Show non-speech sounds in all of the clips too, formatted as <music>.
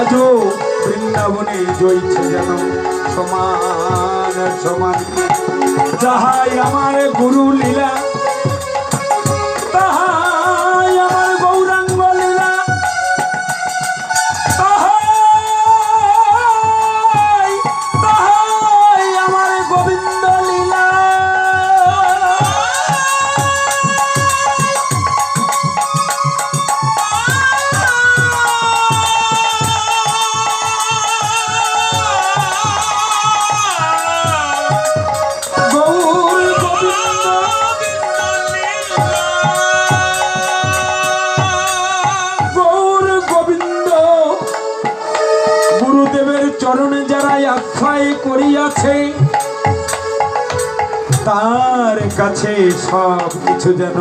আজও বৃন্দাবনে জয়ছে যেন সমান সমান। যাহাই আমার গুরু লীলা করিয়াছে তার কাছে সব কিছু যেন।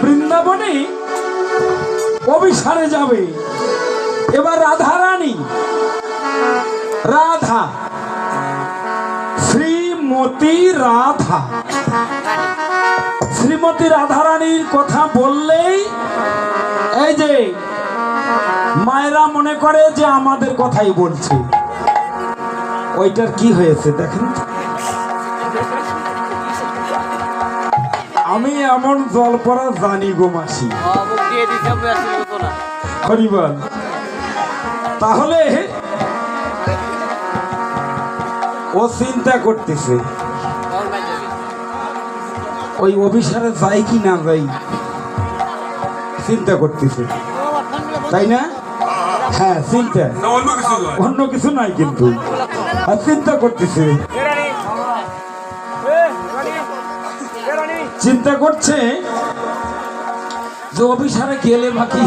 বৃন্দাবনে অভিসারে যাবে এবার রাধা রানী রাধা, শ্রীমতী রাধা শ্রীমতী রাধারানীর কথা বললেই এই যে মায়েরা মনে করে যে আমাদের কথাই বলছে। ওইটার কি হয়েছে দেখেন? আমি এমন জল পড়া জানি গো মাসি। তাহলে ও চিন্তা করতেছে। ওই অভিসারে যাই কি না যাই চিন্তা করতেছে। তাই না? হ্যাঁ চিন্তা। অন্য কিছু নাই কিন্তু। আর চিন্তা করতেছে। চিন্তা করছে যে অভিসারে গেলে বাকি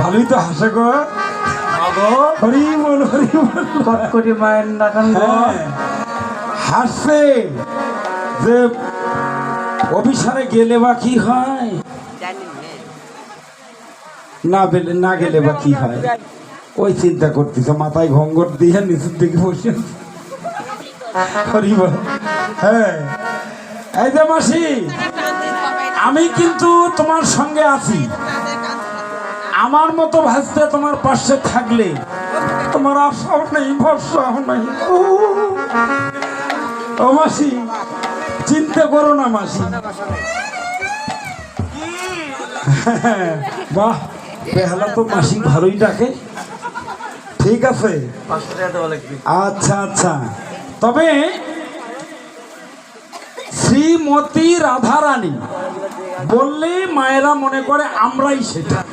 ভালোই তো হাসে গো। হরি বল হরি বল কোটি মায়ের নাকান হ্যাঁ, হাসছে যে অভিসারে গেলে বা কি হয় হ্যাঁ না বেলে না গেলে বা কি হয় ওই চিন্তা করতেছে মাথায় ঘঙ্গর দিয়ে নিচের দিকে বসে। হ্যাঁ আমি কিন্তু তোমার সঙ্গে আছি আমার মতো ভাসতে তোমার পাশে থাকলে তোমার আশাও নেই ভরসাও নেই ও মাসি চিন্তা করো না মাসি। <laughs> বাহ বেহালা তো মাসি ভালোই ডাকে। ঠিক আছে। আচ্ছা আচ্ছা। তবে শ্রীমতী রাধারানী বললে মায়েরা মনে করে আমরাই সেটা।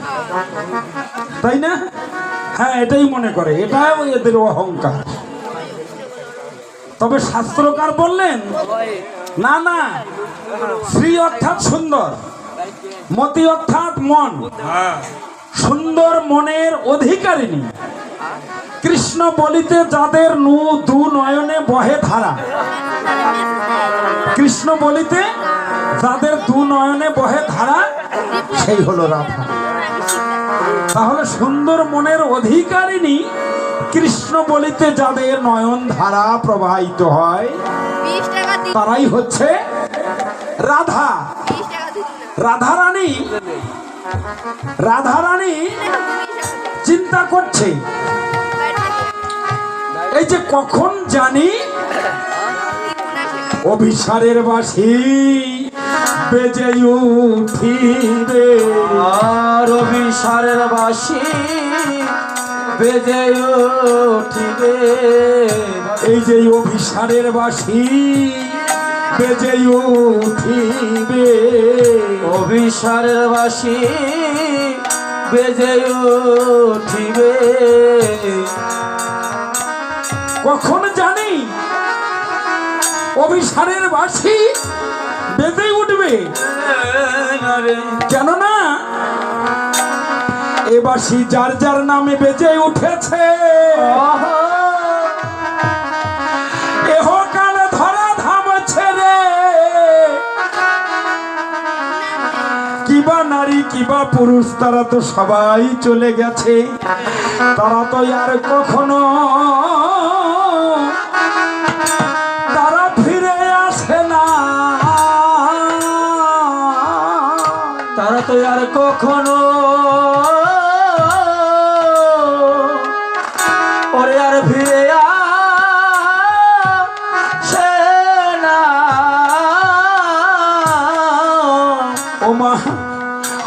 তাই না? হ্যাঁ এটাই মনে করে। এটাও এদের অহংকার। তবে শাস্ত্রকার বললেন না না। শ্রী অর্থাৎ সুন্দর। মতি অর্থাৎ মন। সুন্দর মনের অধিকারিণী। কৃষ্ণ বলিতে যাদের নু দু নয়নে বহে ধারা। কৃষ্ণ বলিতে যাদের দু নয়নে বহে ধারা সেই হলো রাধা। তাহলে সুন্দর মনের অধিকারিণী কৃষ্ণ বলিতে যাদের নয়ন ধারা প্রবাহিত হয় তারাই হচ্ছে রাধা। বিশ টাকা দিন রাধারানী রাধারানী চিন্তা করছে। এই যে কখন জানি অভিসারের বাসি বেজে উঠিবে। আর অভিসারের বাসি বেজে উঠিবে। এই যে অভিসারের বাসি বেজে উঠিবে। অভিসারের বাসি বেজে উঠিবে। কখন জানি অভিসারের বাসি বেজে উঠবে? কেননা এ সি যার যার নামে বেজে উঠেছে। কিবা নারী কিবা পুরুষ তারা তো সবাই চলে গেছে। তারা তো আর কখনো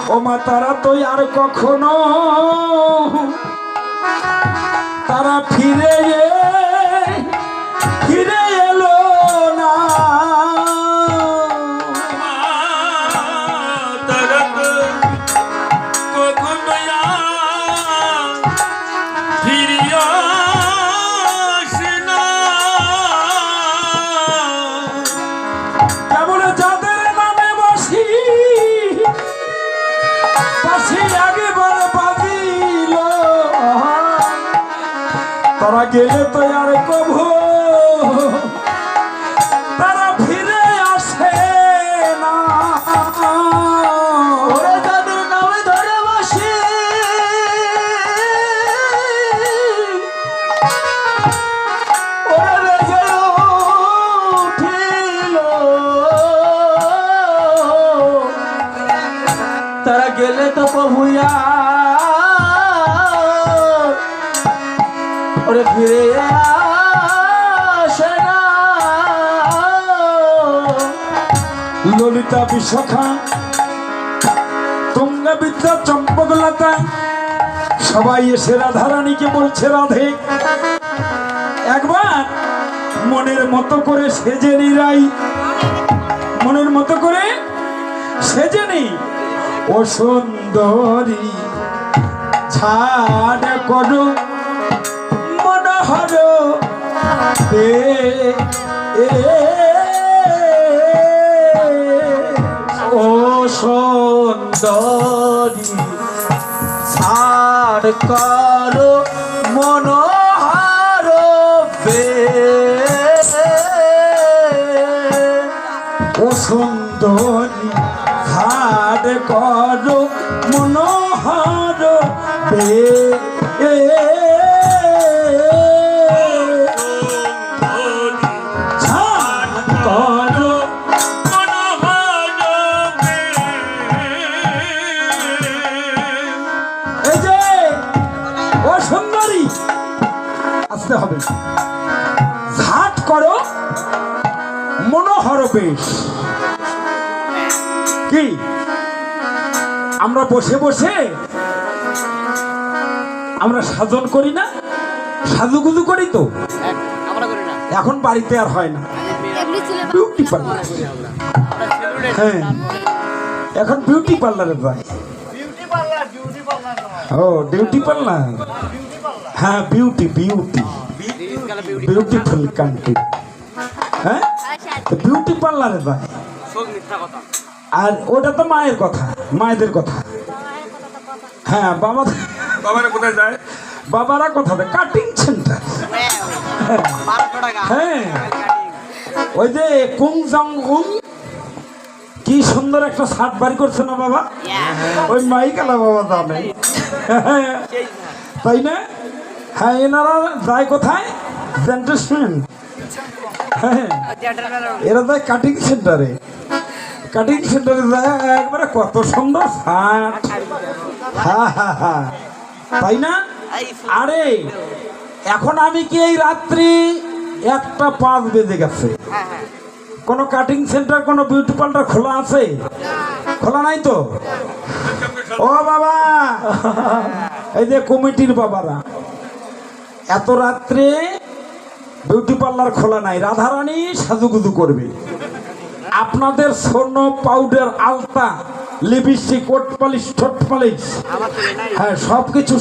ও মা তারা তো আর কখনো তারা ফিরে তারা গেলে ললিতা বিশাখা তুঙ্গা বিদ্যা চম্পকলতা। সবাই এসে রাধারানীকে বলছে, রাধে। একবার মনের মতো করে সেজে নিরাই মনের মতো করে সেজে নি। ও সুন্দরী, ছাড় করো, মনোহর। দে সুন্দরী। ছাড় করো মনোহার ও সুন্দরী ছাড় কর মনোহার বেশ কি? আমরা বসে বসে আমরা সাজন করি না? সাজুগুজু করি তো? এখন বাড়িতে আর হয় না। বিউটি পার্লার হ্যাঁ। এখন বিউটি পার্লারে যায়। ও ডিউটি পার্লার হ্যাঁ beauty beauty beauty beautiful country হ্যাঁ? বিউটি পার্লারে যায় আর ওটা তো মায়ের কথা মায়েদের কথা। হ্যাঁ বাবা বাবারা কোথায় যায়? বাবারা কথা কাটিং সেন্টার হ্যাঁ। ওই যে কুং জং উন কি সুন্দর একটা শার্ট বাড়ি করছে না বাবা? ওই মাইকালা বাবা জানে। তাই না? হ্যাঁ এনারা যায় কোথায়? হ্যাঁ এরা যায় কাটিং সেন্টারে কাটিং সেন্টারে যায় একবারে কত সুন্দর শার্ট হা হা হা। তাই না? আরে, এখন আমি কি এই রাত্রি একটা পাঁচ বেজে গেছে? কোনো কাটিং সেন্টার কোনো বিউটি পার্লার খোলা আছে? খোলা নাই তো? ও বাবা! এই যে কমিটির বাবারা, এত রাত্রে বিউটি পার্লার খোলা নাই রাধারানী সাজুগুজু করবে। আপনাদের স্বর্ণ পাউডার আলতা লিপস্টিক কোট পালিশ ঠোঁট পালিশ হ্যাঁ সব কিছু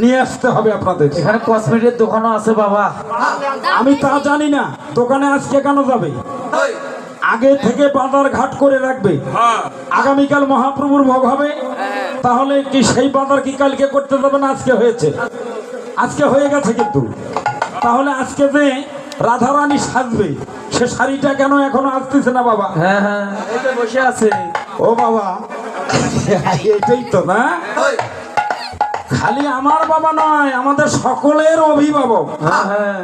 নিয়ে আসতে হবে আপনাদের। এখানে কসমেটিক দোকানও আছে বাবা। আমি তা জানি না দোকানে আজকে কেন যাবে? আগে থেকে বাজার ঘাট করে রাখবে। আগামীকাল মহাপ্রভুর ভোগ হবে তাহলে কি সেই বাজার কি কালকে করতে যাবে না আজকে হয়েছে? আজকে হয়ে গেছে কিন্তু। তাহলে আজকে যে রাধারানী সাজবে সে শাড়িটা কেন এখনও আসতেছে না বাবা? হ্যাঁ হ্যাঁ। বসে আছে। ও বাবা এটাই তো না? খালি আমার বাবা নয় আমাদের সকলের অভিভাবক। হ্যাঁ হ্যাঁ।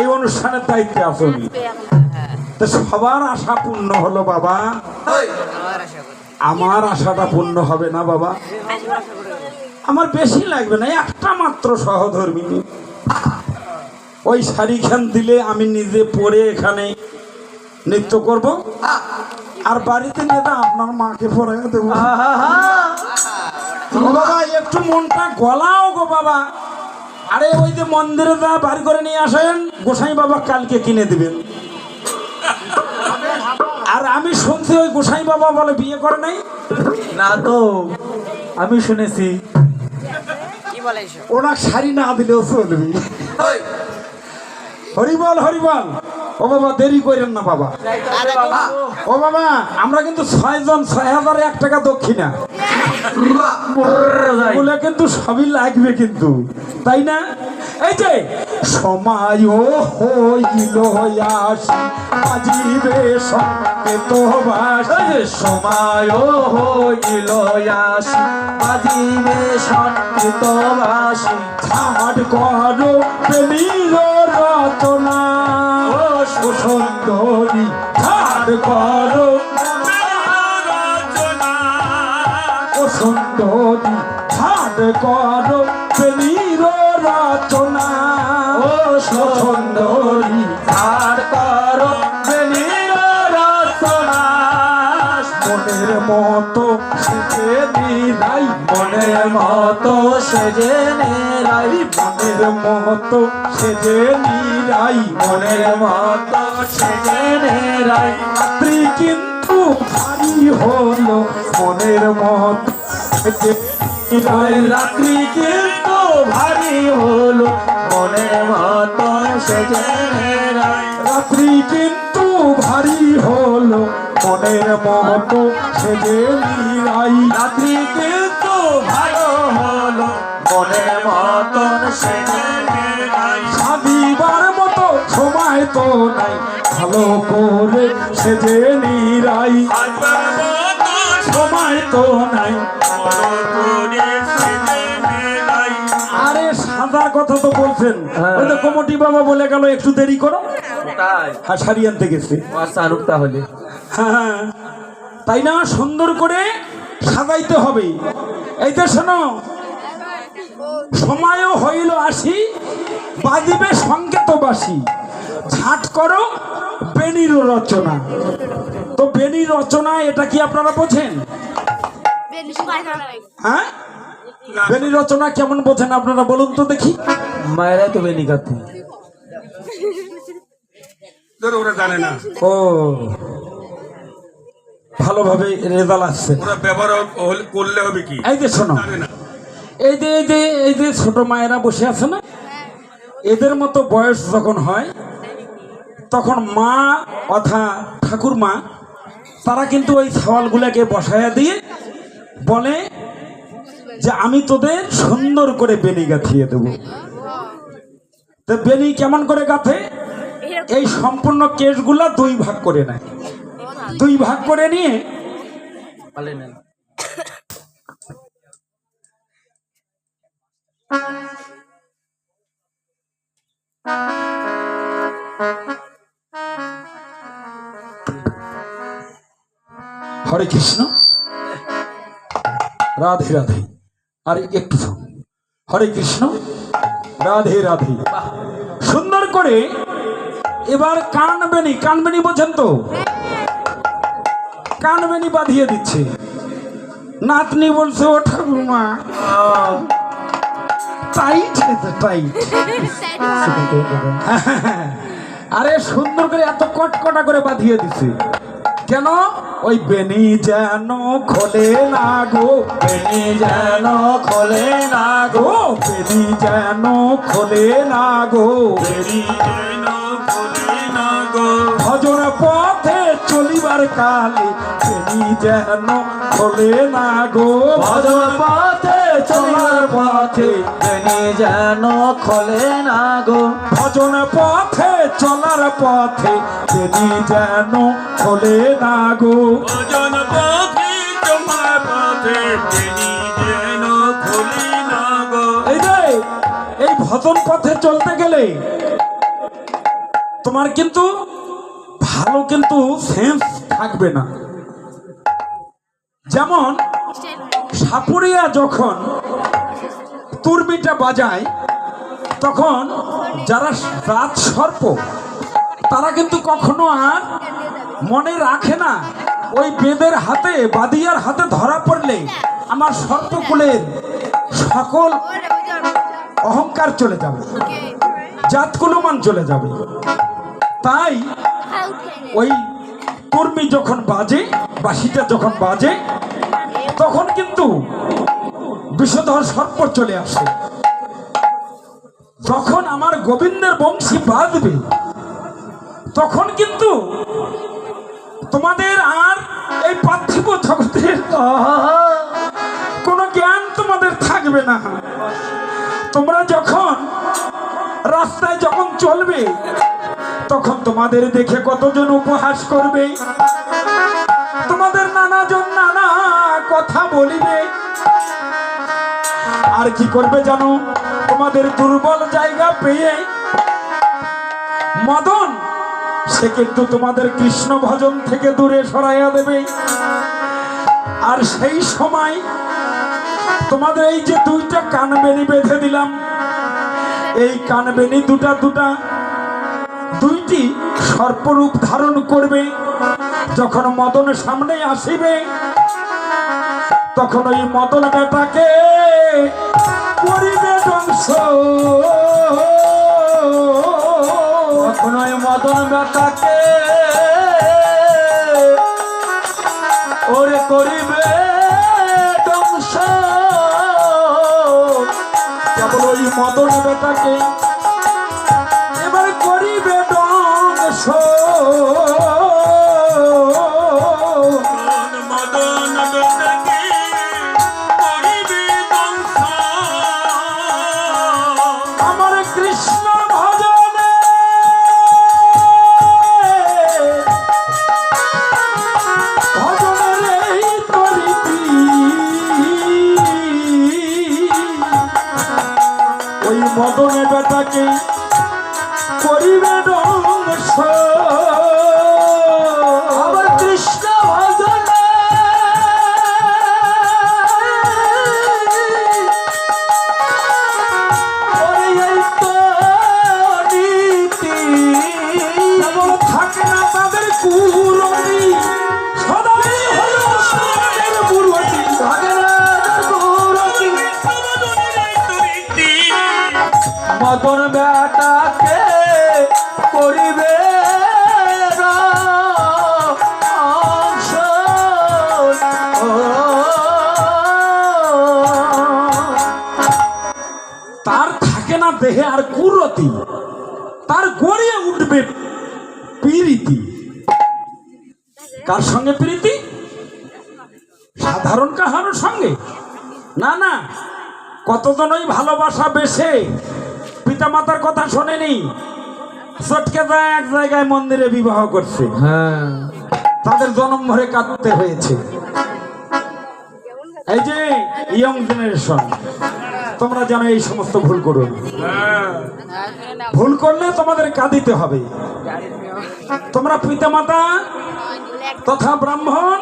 এই অনুষ্ঠানের দায়িত্বে আসুন তো সবার আশা পূর্ণ হলো বাবা। আমার আমার আশাটা পূর্ণ হবে না বাবা। আমার বেশি লাগবে না একটা মাত্র সহধর্মিনী। ওই শাড়িখান দিলে আমি নিজে পরে এখানে নৃত্য করব। আর বাড়িতে নেতা আপনার মাকে পরে দেবো। বাবা একটু মনটা গলাও গো বাবা। আরে ওই যে মন্দিরে যা বাড়ি করে নিয়ে আসেন গোসাই বাবা কালকে কিনে দিবেন। আর আমি শুনছি ওই গোসাই বাবা বলে বিয়ে করে নাই। না তো আমি শুনেছি। বলে ওনার শাড়ি না দিলেও চলবে। হরিবল হরিবল। ও বাবা দেরি করেন না বাবা। বাবা। ও বাবা আমরা কিন্তু ছয় জন ছয় হাজার এক টাকা দক্ষিণা। বলে কিন্তু সবই লাগবে কিন্তু। তাই না? এই যে সময় হইল বাজিবে সঙ্গে তো সময় হইল বাজিবে সংগীত বাসি ছাড় করো ও সুন্দরী ছাড় করো। ও সুন্দরী ছাড় করো। প্রেমীর মতো সেজে নেরাই মনের মতো সেজে নিরাই, মনের মতো সেজে নেরাই। রাত্রি কিন্তু ভারী হলো, মনের মতো রাত্রি কিন্তু ভারী হলো, মনের মতো সেজে নেরাই। রাত্রি কিন্তু ভারী হলো, মনের মতো সেজে নিরাই। রাত্রি কিন্তু মনের মতন সেজে মতো সময় তো নাই। ভালো করে সেজে নিরাই। সময় তো নাই। আরে সাদার কথা তো বলছেন। হ্যাঁ। ওই তো কমিটি বাবা বলে গেল একটু দেরি করো। তাই? হ্যাঁ শাড়ি আনতে গেছে। আচ্ছা আনুক তাহলে। হ্যাঁ তাই না সুন্দর করে সাজাইতে হবে। এই তো শোনো সময়ও হইল আসি বাজিবে সংকেতবাসী। ঝাট করো বেনির রচনা। তো বেনি রচনা এটা কি আপনারা বোঝেন? হ্যাঁ? বেনি রচনা কেমন বোঝেন আপনারা বলুন তো দেখি। মায়েরা তো বেনি কাতে ওরা জানে না। ও ভালোভাবে রেজাল্ট আসছে। ওরা ব্যবহার করলে হবে কি? এই যে শোনো। এই যে এই যে এই যে ছোট মায়েরা বসে আছে না? এদের মতো বয়স যখন হয়, তখন মা অথা ঠাকুর মা তারা কিন্তু ওই সওয়ালগুলোকে বসায়া দিয়ে বলে যে, আমি তোদের সুন্দর করে বেনি গাঁথিয়ে দেব। তো বেনি কেমন করে গাঁথে? এই সম্পূর্ণ কেসগুলা দুই ভাগ করে নেয়। দুই ভাগ করে নিয়ে পালে নেন হরে কৃষ্ণ। রাধে রাধে। আর একটু হরে কৃষ্ণ। রাধে রাধে। সুন্দর করে এবার কানবেনি কানবেনি বোঝেন তো? কানবেনি বাঁধিয়ে দিচ্ছে। নাতনি বলছে, ও ঠাকুরমা। টাইট টাইট <laughs> আরে সুন্দর করে এত কটকটা করে বাঁধিয়ে দিছে। কেন? ওই বেনি যেন খোলে না গো বেনি যেন খোলে না গো গো বেনি যেন খোলে না গো। ভজন পথে চলিবার কালে বেনি যেন খোলে না গো। ভজন পথে চলার পথে বেনি যেন খোলে না গো। ভজন পথে চলার পথে বেনি যেন খোলে না গো। ভজন পথে তোমার পথে যেন খুলি না গো। এই যে এই ভজন পথে চলতে গেলে তোমার কিন্তু ভালো কিন্তু সেন্স থাকবে না। যেমন সাপুরিয়া যখন তুরমিটা বাজায়, তখন যারা রাত সর্প, তারা কিন্তু কখনো আর মনে রাখে না, ওই বেদের হাতে, বাদিয়ার হাতে ধরা পড়লে আমার সর্পকুলের সকল অহংকার চলে যাবে, জাতকুলমান চলে যাবে। তাই ওই কর্মী যখন বাজে, বাঁশিটা যখন বাজে তখন কিন্তু বিষধর সর্প চলে আসে। যখন আমার গোবিন্দের বংশী বাজবে তখন কিন্তু তোমাদের আর এই পার্থিব জগতের কোনো জ্ঞান তোমাদের থাকবে না। তোমরা যখন রাস্তায় যখন চলবে, তখন তোমাদের দেখে কতজন উপহাস করবে। তোমাদের নানাজন নানা কথা বলিবে। আর কি করবে জানো? তোমাদের দুর্বল জায়গা পেয়ে মদন, সে কিন্তু তোমাদের কৃষ্ণ ভজন থেকে দূরে সরাইয়া দেবে। আর সেই সময় তোমাদের এই যে দুইটা কানবেনি বেঁধে দিলাম, এই কানবেনি দুটা দুটা দুইটি সর্পরূপ ধারণ করবে। যখন মদন সামনে আসিবে তখন ওই মদন বেটাকে করিবে ধ্বংস। তখন ওই মদন বেটাকে ওরে করিবে ধ্বংস। কেবল ওই মদন বেটাকে কার সঙ্গে প্রীতি? সাধারণ কাহারোর সঙ্গে? না না। কতজন ওই ভালোবাসা বেশে পিতামাতার কথা শোনেনি চটকে যায় এক জায়গায় মন্দিরে বিবাহ করছে। হ্যাঁ। তাদের জনম ভরে কাঁদতে হয়েছে। এই যে ইয়ং জেনারেশন তোমরা যেন এই সমস্ত ভুল করো না। হ্যাঁ। ভুল করলে তোমাদের কাঁদিতে হবে। তোমরা পিতামাতা তথা ব্রাহ্মণ,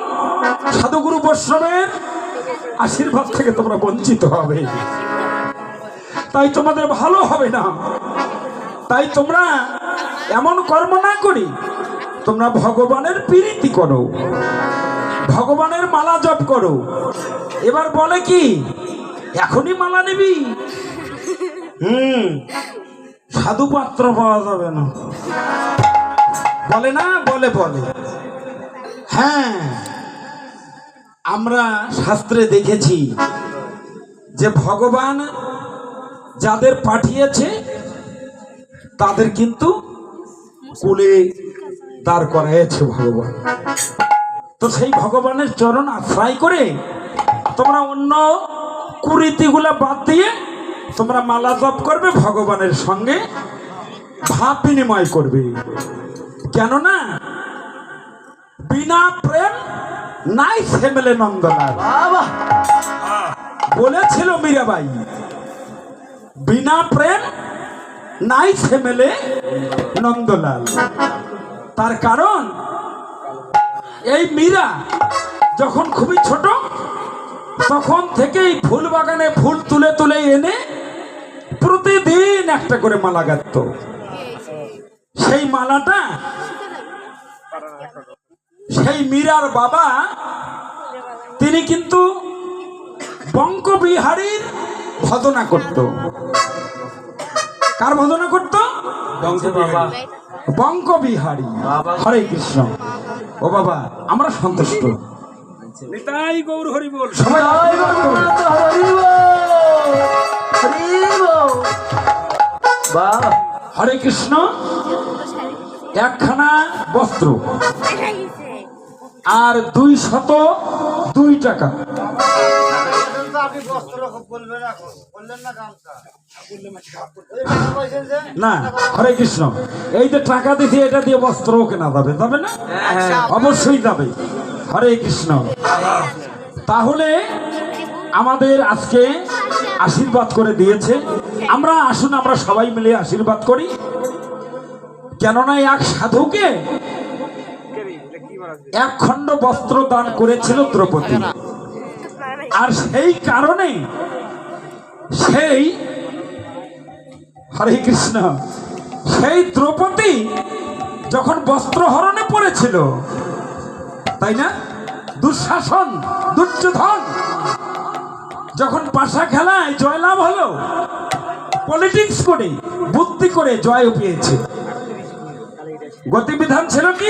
সাধুগুরু বৈষ্ণবের আশীর্বাদ থেকে তোমরা বঞ্চিত হবে। তাই তোমাদের ভালো হবে না। তাই তোমরা এমন কর্ম না করি, তোমরা ভগবানের প্রীতি করো, ভগবানের মালা জপ করো। এবার বলে কি, এখনই মালা নিবি? হুম সাধু পাত্র পাওয়া যাবে না। বলে না, বলে বলে। হ্যাঁ আমরা শাস্ত্রে দেখেছি যে ভগবান যাদের পাঠিয়েছে, তাদের কিন্তু কুলে দাঁড় করাইছে ভগবান। তো সেই ভগবানের চরণ আশ্রয় করে তোমরা অন্য কুরীতিগুলো বাদ দিয়ে তোমরা মালা জপ করবে, ভগবানের সঙ্গে ভাব বিনিময় করবে। কেননা বিনা প্রেম নাই সেমেলে নন্দলাল বাবা। বলেছিল মীরাবাই বিনা প্রেম নাই সেমেলে নন্দলাল তার কারণ এই মীরা যখন খুবই ছোট তখন থেকেই ফুল বাগানে ফুল তুলে তুলে এনে প্রতিদিন একটা করে মালা গাঁথত। সেই মালাটা সেই মীরার বাবা তিনি কিন্তু বঙ্কবিহারীর ভজনা করত। কার ভজনা করত? বাবা বঙ্কবিহারী হরে কৃষ্ণ। ও বাবা আমরা সন্তুষ্ট। নিতাই গৌর হরি বল। সবাই হরে কৃষ্ণ। একখানা বস্ত্র। আর দুই শত দুই টাকা। না, হরে কৃষ্ণ। এই যে টাকা এটা দিয়ে বস্ত্র কেনা না? অবশ্যই হরে কৃষ্ণ। তাহলে আমাদের আজকে আশীর্বাদ করে দিয়েছে। আমরা আসুন, আমরা সবাই মিলে আশীর্বাদ করি। কেননা এক সাধুকে এক খণ্ড বস্ত্র দান করেছিল দ্রৌপদী। আর সেই কারণে সেই, হরে কৃষ্ণ, সেই দ্রৌপদী যখন বস্ত্র হরণে পড়েছিল, তাই না? দুঃশাসন, দুর্যোধন, যখন পাশা খেলায় জয়লাভ হলো পলিটিক্স করে, বুদ্ধি করে জয় পেয়েছে। গতিবিধান ছিল কি?